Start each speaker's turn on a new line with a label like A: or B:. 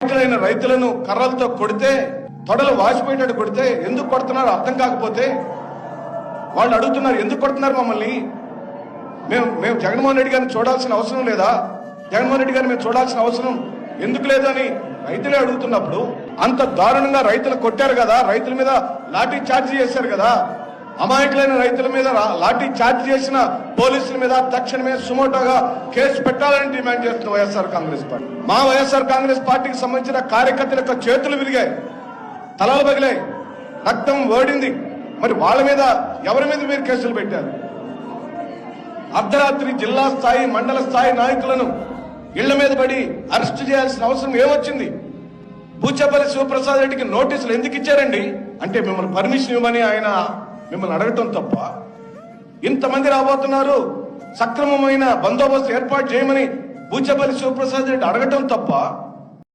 A: రైతులైన రైతులను కర్రలతో కొడితే తొడలు వాసిపోయేటట్టు కొడితే ఎందుకు కొడుతున్నారో? అర్థం కాకపోతే వాళ్ళు అడుగుతున్నారు ఎందుకు కొడుతున్నారు మమ్మల్ని? మేము మేము జగన్మోహన్ రెడ్డి గారిని చూడాల్సిన అవసరం లేదా? జగన్మోహన్ రెడ్డి గారిని మేము చూడాల్సిన అవసరం ఎందుకు లేదని రైతులే అడుగుతున్నప్పుడు అంత దారుణంగా రైతులు కొట్టారు కదా రైతుల మీద లాఠీ చార్జీ చేశారు కదా అమాయకులైన రైతుల మీద లాఠీ చార్జ్ చేసిన పోలీసుల మీద తక్షణమే సుమోటోగా కేసు పెట్టాలని డిమాండ్ చేస్తున్న వైఎస్ఆర్ కాంగ్రెస్ పార్టీ. మా వైఎస్ఆర్ కాంగ్రెస్ పార్టీకి సంబంధించిన కార్యకర్తల యొక్క చేతులు విరిగాయి తలలు పగిలాయి రక్తం ఓడింది మరి వాళ్ళ మీద ఎవరి మీద మీరు కేసులు పెట్టారు? అర్ధరాత్రి జిల్లా స్థాయి మండల స్థాయి నాయకులను ఇళ్ళ మీద పడి అరెస్ట్ చేయాల్సిన అవసరం ఏమొచ్చింది? పూచపల్లి శివప్రసాద్ రెడ్డికి నోటీసులు ఎందుకు ఇచ్చారండి? అంటే మిమ్మల్ని పర్మిషన్ ఇవ్వమని ఆయన మిమ్మల్ని అడగటం తప్ప ఇంతమంది రాబోతున్నారు. సక్రమమైన బందోబస్తు ఏర్పాటు చేయమని బూచపల్లి శివప్రసాద్ రెడ్డి అడగటం తప్ప